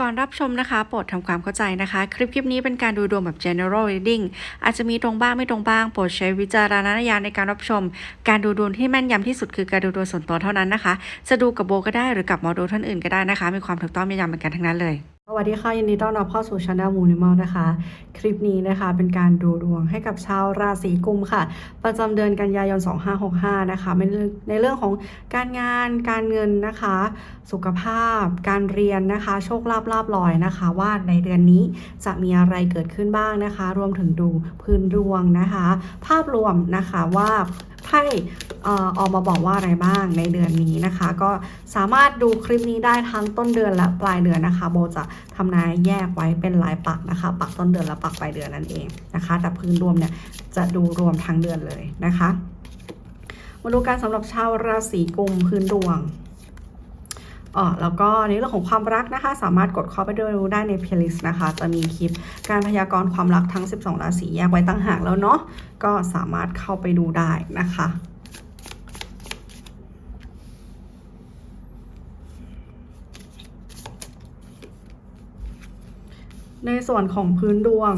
ก่อนรับชมนะคะโปรดทำความเข้าใจนะคะ คลิปคลิปนี้เป็นการดูดวงแบบ general reading อาจจะมีตรงบ้างไม่ตรงบ้าง โปรดใช้วิจารณญาณในการรับชม การดูดวงที่แม่นยำที่สุดคือการดูดวงส่วนตัวเท่านั้นนะคะ จะดูกับโบก็ได้หรือกับหมอดูท่านอื่นก็ได้นะคะ มีความถูกต้องแม่นยำเหมือนกันทั้งนั้นเลย สวัสดีค่ะยินดีต้อนรับเข้าสู่ช anel มูนิมอลนะคะ คลิปนี้นะคะเป็นการดูดวงให้กับชาวราศีกุมค่ะ ประจำเดือนกันยายน 2565 นะคะในเรื่องในเรื่องของการงานการเงินนะคะ สุขภาพ การเรียนนะคะ โชคลาภลาบลอยนะคะ ว่าในเดือนนี้จะมีอะไรเกิดขึ้นบ้างนะคะ รวมถึงดูพื้นดวงนะคะ ภาพรวมนะคะว่าไพ่ ออกมาบอกว่าอะไรบ้างในเดือนนี้นะคะ ก็สามารถดูคลิปนี้ได้ทั้งต้นเดือนและปลายเดือนนะคะ โบจะทำนายแยกไว้เป็นรายปักนะคะ ปักต้นเดือนและปักปลายเดือนนั่นเองนะคะ แต่พื้นรวมเนี่ยจะดูรวมทั้งเดือนเลยนะคะมาดูการสำหรับชาวราศีกุมพื้นดวงอ๋อแล้วก็ในเรื่องของความรักนะคะ สามารถกดเข้าไปดูได้ในเพลย์ลิสต์นะคะ จะมีคลิปการพยากรณ์ความรักทั้ง 12 ราศีแยกไว้ตั้งหากแล้วเนาะก็สามารถเข้าไปดูได้นะคะ ในส่วนของพื้นดวง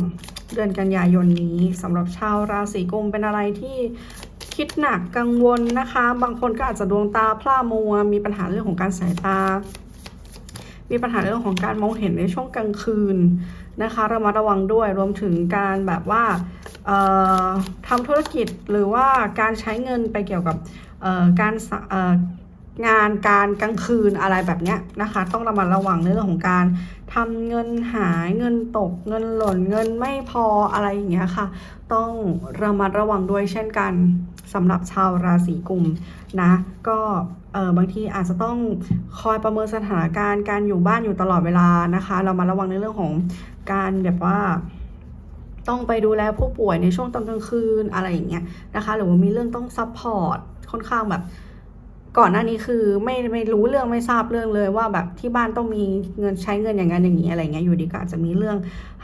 เดือนกันยายนนี้สำหรับชาวราศีกุมเป็นอะไรที่คิดหนักกังวลนะคะ บางคนก็อาจจะดวงตาพร่ามัว มีปัญหาเรื่องของการสายตา มีปัญหาเรื่องของการมองเห็นในช่วงกลางคืนนะคะระมัดระวังด้วยรวมถึงการแบบว่าทำธุรกิจหรือว่าการใช้เงินไปเกี่ยวกับการสะเอ่อ งานการกลางคืนอะไรแบบเนี้ยนะคะ ต้องระมัดระวังในเรื่องของการทำเงินหายเงินตกเงินหล่นเงินไม่พออะไรอย่างเงี้ยค่ะ ต้องระมัดระวังด้วยเช่นกันสำหรับชาวราศีกุมนะ ก็เออบางทีอาจจะต้องคอยประเมินสถานการณ์การอยู่บ้านอยู่ตลอดเวลานะคะ เรามาระวังในเรื่องของการแบบว่าต้องไปดูแลผู้ป่วยในช่วงตอนกลางคืนอะไรอย่างเงี้ยนะคะ หรือว่ามีเรื่องต้องซัพพอร์ตค่อนข้างแบบ ก่อนหน้านี้คือไม่ไม่รู้เรื่องไม่ทราบเรื่องเลยว่าแบบที่บ้านต้องมีเงินใช้เงินอย่างนั้นอย่างนี้อะไรเงี้ยอยู่ดีก็อาจจะมีเรื่อง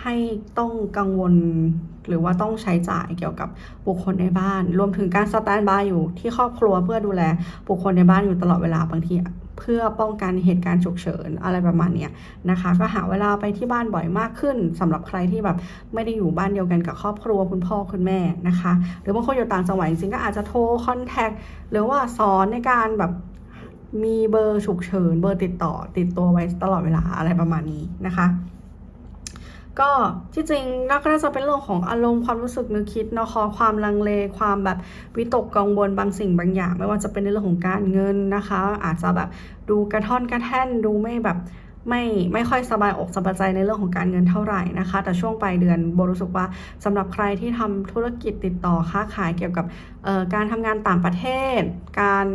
ให้ต้องกังวล หรือว่าต้องใช้จ่ายเกี่ยวกับบุคคลในบ้าน รวมถึงการสแตนบายอยู่ที่ครอบครัวเพื่อดูแลบุคคลในบ้านอยู่ตลอดเวลาบางทีเพื่อป้องกันเหตุการณ์ฉุกเฉินอะไรประมาณนี้นะคะ ก็หาเวลาไปที่บ้านบ่อยมากขึ้นสำหรับใครที่แบบไม่ได้อยู่บ้านเดียวกันกับครอบครัวคุณพ่อคุณแม่นะคะ หรือบางคนอยู่ต่างจังหวัดจริงก็อาจจะโทรคอนแทคหรือว่าสอนในการแบบมีเบอร์ฉุกเฉินเบอร์ติดต่อติดตัวไว้ตลอดเวลาอะไรประมาณนี้นะคะ ก็ที่จริงน่าก็น่าจะเป็นเรื่องของอารมณ์ความรู้สึกนึกคิดเนาะความลังเลความแบบวิตกกังวลบางสิ่งบางอย่าง ไม่ว่าจะเป็นในเรื่องของการเงินนะคะ อาจจะแบบดูกระท่อนกระแท่นดูไม่แบบ ไม่ไม่ค่อยสบายอกสบายใจในเรื่องของการเงินเท่าไหร่นะคะ แต่ช่วงปลายเดือนโบรู้สึกว่าสำหรับใครที่ทำธุรกิจติดต่อค้าขายเกี่ยวกับการทำงานต่างประเทศ การ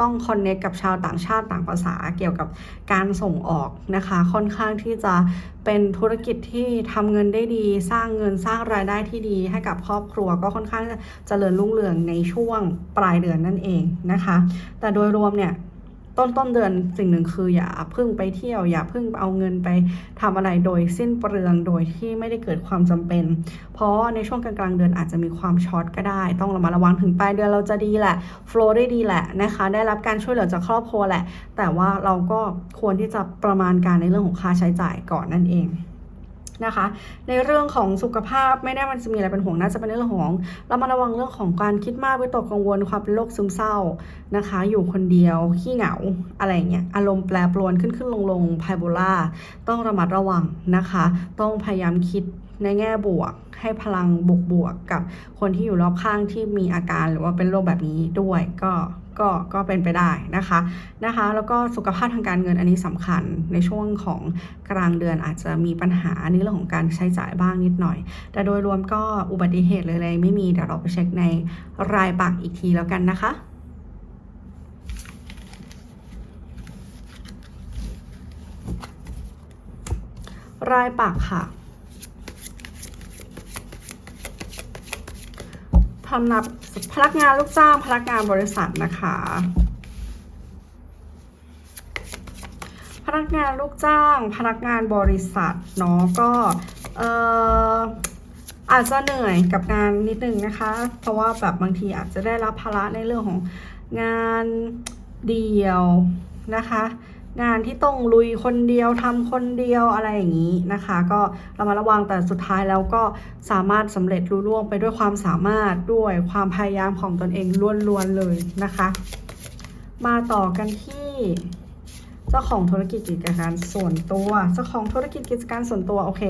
ต้องคอนเนคกับชาวต่างชาติต่างภาษาเกี่ยวกับการส่งออกนะคะ ค่อนข้างที่จะเป็นธุรกิจที่ทำเงินได้ดี สร้างเงินสร้างรายได้ที่ดี ให้กับครอบครัวก็ค่อนข้างจะเจริญรุ่งเรืองในช่วงปลายเดือนนั่นเองนะคะ แต่โดยรวมเนี่ย ต้นต้นเดือนสิ่งหนึ่งคืออย่าเพึ่งไปเที่ยว อย่าเพึ่งเอาเงินไปทำอะไรโดยสิ้นเปลืองโดยที่ไม่ได้เกิดความจำเป็น เพราะในช่วงกลางๆเดือนอาจจะมีความช็อตก็ได้ ต้องระมัดระวังถึงปลายเดือนเราจะดีแหละโฟล์ได้ดีแหละนะคะ ได้รับการช่วยเหลือจากครอบครัวแหละ แต่ว่าเราก็ควรที่จะประมาณการในเรื่องของค่าใช้จ่ายก่อนนั่นเอง นะคะ ในเรื่องของสุขภาพไม่ได้มันจะมีอะไรเป็นห่วงน่าจะเป็นเรื่องของเรามาระวังเรื่องของการคิดมากวิตกกังวลความเป็นโรคซึมเศร้านะคะ อยู่คนเดียวขี้เหงาอะไรเงี้ยอารมณ์แปรปรวนขึ้นขึ้นลงลงไพโบล่าต้องระมัดระวังนะคะ ต้องพยายามคิดในแง่บวก ให้พลังบวกบวกๆกับคนที่อยู่รอบข้างที่มีอาการหรือว่าเป็นโรคแบบนี้ด้วยก็ ก็ก็เป็นไปได้นะคะนะคะ แล้วก็สุขภาพทางการเงินอันนี้สำคัญในช่วงของกลางเดือนอาจจะมีปัญหาในเรื่องของการใช้จ่ายบ้างนิดหน่อย แต่โดยรวมก็อุบัติเหตุเลยไรไม่มีเดี๋ยวเราไปเช็คในรายปักอีกทีแล้วกันนะคะรายปักค่ะ สำหรับพนักงานลูกจ้างพนักงานบริษัทนะคะ พนักงานลูกจ้าง พนักงานบริษัทเนาะก็เอ่ออาจจะเหนื่อยกับงานนิดนึงนะคะ เพราะว่าแบบบางทีอาจจะได้รับภาระในเรื่องของงานเดี่ยวนะคะ งานที่ต้องลุยคนเดียวทำคนเดียวอะไรอย่างนี้นะคะ ก็เรามาระวังแต่สุดท้ายแล้วก็สามารถสำเร็จรุ่ล่วงไปด้วยความสามารถด้วยความพยายามของตนเองล้วนๆเลยนะคะ มาต่อกันที่เจ้าของธุรกิจกิจการส่วนตัว เจ้าของธุรกิจกิจการส่วนตัวโอเค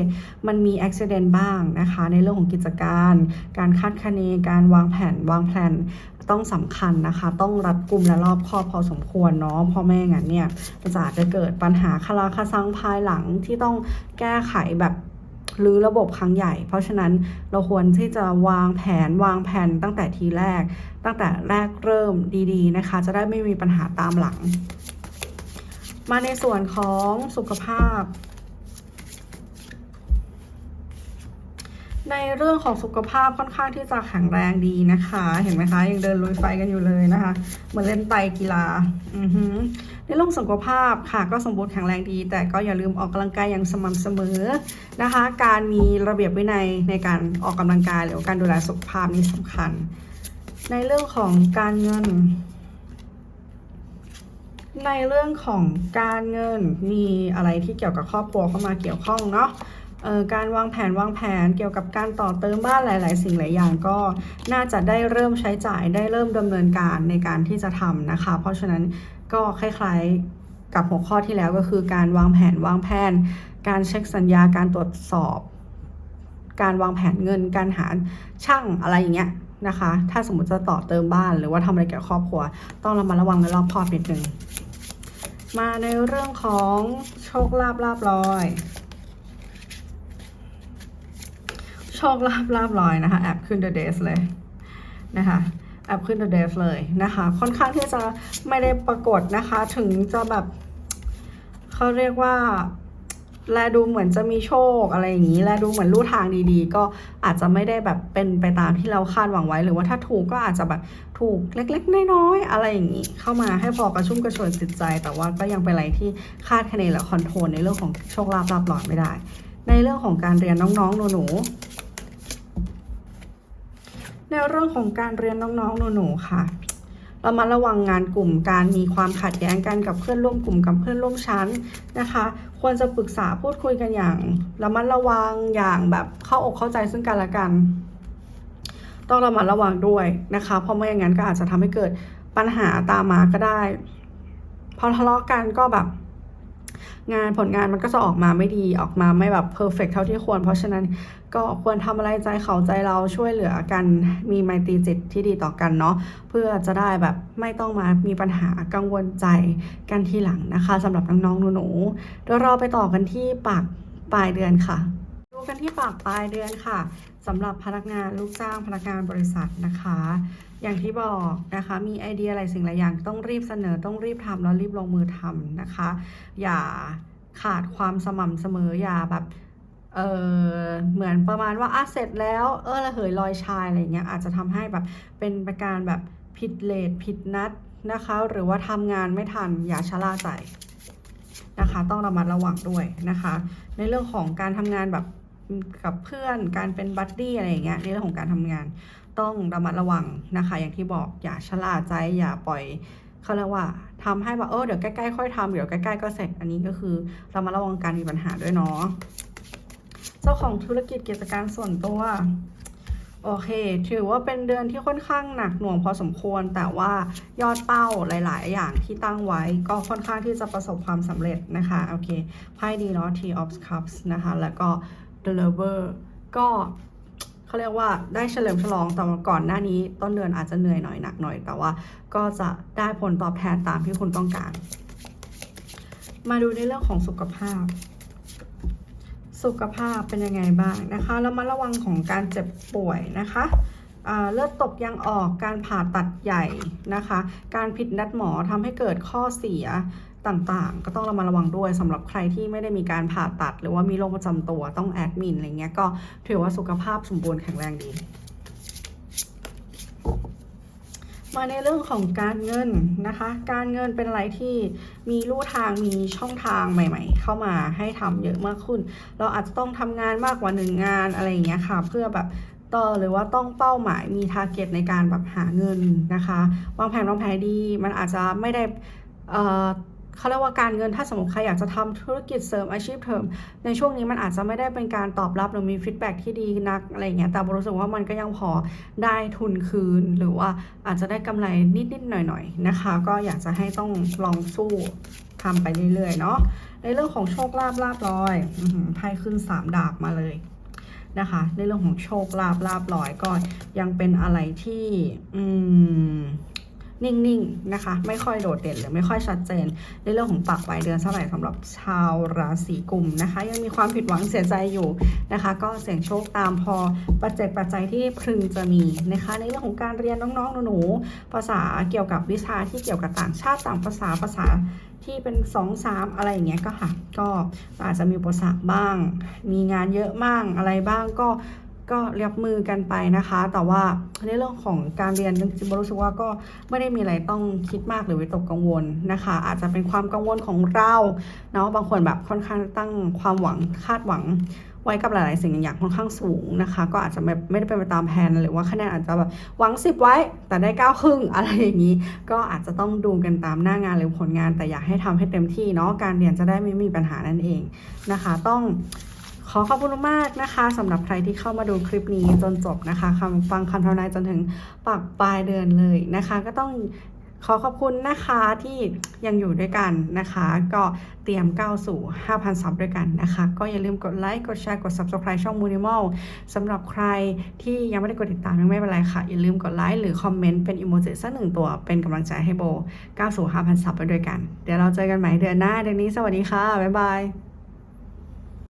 มันมีอุบิเหตุบ้างนะคะ ในเรื่องของกิจการ การคาดคะเน การวางแผนวางแผน ต้องสำคัญนะคะ ต้องรัดกุมและรอบคอบพอสมควรเนาะเพราะไม่งั้นเนี่ยจะอาจจะเกิดปัญหาคาราคาซังภายหลังที่ต้องแก้ไขแบบหรือระบบครั้งใหญ่ เพราะฉะนั้นเราควรที่จะวางแผนวางแผนตั้งแต่ทีแรก ตั้งแต่แรกเริ่มดีๆนะคะ จะได้ไม่มีปัญหาตามหลัง มาในส่วนของสุขภาพ ในเรื่องของสุขภาพค่อนข้างที่จะแข็งแรงดีนะคะ เห็นไหมคะ ยังเดินลุยไฟกันอยู่เลยนะคะเหมือนเล่นไตกีฬาอือในเรื่องสุขภาพค่ะ ก็สมบูรณ์แข็งแรงดี แต่ก็อย่าลืมออกกำลังกายอย่างสม่ำเสมอนะคะ การมีระเบียบวินัยในการออกกำลังกายหรือการดูแลสุขภาพนี่สำคัญ ในเรื่องของการเงิน ในเรื่องของการเงินมีอะไรที่เกี่ยวกับครอบครัวเข้ามาเกี่ยวข้องเนาะ การวางแผนวางแผนเกี่ยวกับการต่อเติมบ้านหลาย ๆ สิ่งหลายอย่างก็น่าจะได้เริ่มใช้จ่ายได้เริ่มดำเนินการในการที่จะทำนะคะ เพราะฉะนั้นก็คล้าย ๆ กับหัวข้อที่แล้วก็คือการวางแผนวางแผน การเช็คสัญญาการตรวจสอบ การวางแผนเงิน การหาช่างอะไรอย่างเงี้ยนะคะ ถ้าสมมติจะต่อเติมบ้านหรือว่าทำอะไรเกี่ยวกับครอบครัว ต้องระมัดระวังและรอบคอบนิดนึงมาในเรื่องของโชคลาภลาบลอย โชคลาภลาบลอยนะคะแอบขึ้น The Days เลยนะคะแอบขึ้น The Days เลยนะคะ ค่อนข้างที่จะไม่ได้ปรากฏนะคะ ถึงจะแบบเขาเรียกว่าแลดูเหมือนจะมีโชคอะไรอย่างนี้ แลดูเหมือนลู่ทางดีๆ ก็อาจจะไม่ได้แบบเป็นไปตามที่เราคาดหวังไว้ หรือว่าถ้าถูกก็อาจจะแบบถูกเล็กๆ น้อยๆ อะไรอย่างนี้ เข้ามาให้พอกระชุ่มกระชวยจิตใจ แต่ว่าก็ยังเป็นอะไรที่คาดคะเนและคอนโทรลในเรื่องของโชคลาภลาบลอยไม่ได้ ในเรื่องของการเรียนน้องๆ หนูๆ ในเรื่องของการเรียนน้องๆหนูๆค่ะเรามาระวังงานกลุ่มการมีความขัดแย้งกันกับเพื่อนร่วมกลุ่มกับเพื่อนร่วมชั้นนะคะ ควรจะปรึกษาพูดคุยกันอย่างระมัดระวังอย่างแบบเข้าอกเข้าใจซึ่งกันและกัน ต้องระมัดระวังด้วยนะคะ เพราะไม่อย่างนั้นก็อาจจะทำให้เกิดปัญหาตามมาก็ได้พอทะเลาะกันก็แบบ งานผลงานมันก็จะออกมาไม่ดีออกมาไม่แบบเพอร์เฟกเท่าที่ควร เพราะฉะนั้นก็ควรทำอะไรใจเขาใจเราช่วยเหลือกันมีไมตรีจิตที่ดีต่อกันเนาะเพื่อจะได้แบบไม่ต้องมามีปัญหากังวลใจกันทีหลังนะคะสำหรับน้องๆหนูๆเดี๋ยวเราไปต่อกันที่ปากปลายเดือนค่ะ กันที่ปากปลายเดือนค่ะสำหรับพนักงานลูกจ้างพนักงานบริษัทนะคะ อย่างที่บอกนะคะมีไอเดียอะไรสิ่งหลายอย่างต้องรีบเสนอต้องรีบทำแล้วรีบลงมือทำนะคะ อย่าขาดความสม่ำเสมออย่าแบบเออเหมือนประมาณว่าอะเสร็จแล้วเออระเหยลอยชายอะไรเงี้ยอาจจะทำให้แบบเป็นประการแบบผิดเลทผิดนัดนะคะ หรือว่าทำงานไม่ทันอย่าชะล่าใจนะคะ ต้องระมัดระวังด้วยนะคะ ในเรื่องของการทำงานแบบ กับเพื่อนการเป็นบัดดี้อะไรอย่างเงี้ยในเรื่องของการทำงาน ต้องระมัดระวังนะคะ อย่างที่บอกอย่าชะล่าใจอย่าปล่อยเขาเรียกว่าทำให้แบบเออเดี๋ยวใกล้ๆค่อยทำเดี๋ยวใกล้ๆก็เสร็จอันนี้ก็คือเรามาระวังการมีปัญหาด้วยเนาะเจ้าของธุรกิจกิจการส่วนตัวโอเค ถือว่าเป็นเดือนที่ค่อนข้างหนักหน่วงพอสมควร แต่ว่ายอดเป้าหลาย ๆ อย่างที่ตั้งไว้ก็ค่อนข้างที่จะประสบความสำเร็จนะคะ โอเค ไพ่ดีเนาะ T of Cups นะคะ แล้วก็ The Lover ก็เขาเรียกว่าได้เฉลิมฉลองแต่ว่าก่อนหน้านี้ ต้นเดือนอาจจะเหนื่อยหน่อยหนักหน่อย แต่ว่าก็จะได้ผลตอบแทนตามที่คุณต้องการ มาดูในเรื่องของสุขภาพ สุขภาพเป็นยังไงบ้างนะคะแล้วมาระวังของการเจ็บป่วยนะคะเลือดตกยังออกการผ่าตัดใหญ่นะคะ การผิดนัดหมอทำให้เกิดข้อเสีย ต่างๆ ก็ต้องระมัดระวังด้วยสำหรับใครที่ไม่ได้มีการผ่าตัด หรือว่ามีโรคประจำตัวต้องแอดมินอะไรเงี้ยก็ถือว่าสุขภาพสมบูรณ์แข็งแรงดี มาในเรื่องของการเงินนะคะ การเงินเป็นอะไรที่มีลู่ทางมีช่องทางใหม่ ๆ เข้ามาให้ทำเยอะมากขึ้น เราอาจจะต้องทำงานมากกว่าหนึ่งงานอะไรอย่างเงี้ยค่ะ เพื่อแบบต่อหรือว่าต้องเป้าหมายมีทาร์เก็ตในการแบบหาเงินนะคะ วางแผนวางแผนดี มันอาจจะไม่ได้เอ่อ เขาเรียกว่าการเงินถ้าสมมติใครอยากจะทำธุรกิจเสริมอาชีพเสริมในช่วงนี้มันอาจจะไม่ได้เป็นการตอบรับหรือมีฟีดแบ็กที่ดีนักอะไรอย่างเงี้ยแต่บรู้สึกว่ามันก็ยังพอได้ทุนคืน หรือว่าอาจจะได้กำไรนิดๆหน่อยๆนะคะ ก็อยากจะให้ต้องลองสู้ทำไปเรื่อยๆเนาะในเรื่องของโชคลาภลาบลอยไพ่ขึ้นสามดาบมาเลยนะคะ ในเรื่องของโชคลาภลาบลอยก็ยังเป็นอะไรที่ อืม นิ่งๆนะคะ ไม่ค่อยโดดเด่นหรือไม่ค่อยชัดเจน ในเรื่องของปากปลายเดือนเท่าไหร่สำหรับชาวราศีกุมนะคะ ยังมีความผิดหวังเสียใจอยู่นะคะ ก็เสี่ยงโชคตามพอปัจเจกปัจจัยที่พึงจะมีนะคะ ในเรื่องของการเรียนน้องๆหนูๆภาษาเกี่ยวกับวิชาที่เกี่ยวกับต่างชาติต่างภาษาภาษาที่เป็น2อสามอะไรอย่างเงี้ยก็ค่ะ ก็อาจจะมีอุปสรรคบ้าง มีงานเยอะบ้างอะไรบ้างก็ ก็เรียบมือกันไปนะคะ แต่ว่าในเรื่องของการเรียนจริงๆรู้สึกว่าก็ไม่ได้มีอะไรต้องคิดมากหรือวิตกกังวลนะคะ อาจจะเป็นความกังวลของเราเนาะบางคนแบบค่อนข้างตั้งความหวังคาดหวังไว้กับหลาย ๆ สิ่งอย่างค่อนข้างสูงนะคะ ก็อาจจะแบบไม่ได้เป็นไปตามแผนหรือว่าคะแนนอาจจะแบบหวัง10ไว้แต่ได้9ครึ่งอะไรอย่างนี้ ก็อาจจะต้องดูกันตามหน้างานหรือผลงาน แต่อยากให้ทำให้เต็มที่เนาะการเรียนจะได้ไม่มีปัญหานั่นเองนะคะ ต้อง ขอขอบคุณมากนะคะสำหรับใครที่เข้ามาดูคลิปนี้จนจบนะคะคำฟังคำทำนายจนถึงปากปลายเดือนเลยนะคะ ก็ต้องขอขอบคุณนะคะที่ยังอยู่ด้วยกันนะคะ ก็เตรียมก้าวสู่ 5,000 ซับด้วยกันนะคะ ก็อย่าลืมกดไลค์กดแชร์กด subscribe ช่อง Minimal สำหรับใครที่ยังไม่ได้กดติดตามยังไม่เป็นไรค่ะ อย่าลืมกดไลค์หรือคอมเมนต์เป็นอีโมจิสักหนึ่งตัวเป็นกำลังใจให้โบก้าวสู่ 5,000 ซับไปด้วยกัน เดี๋ยวเราเจอกันใหม่เดือนหน้าเดือนนี้สวัสดีค่ะ บ๊ายบาย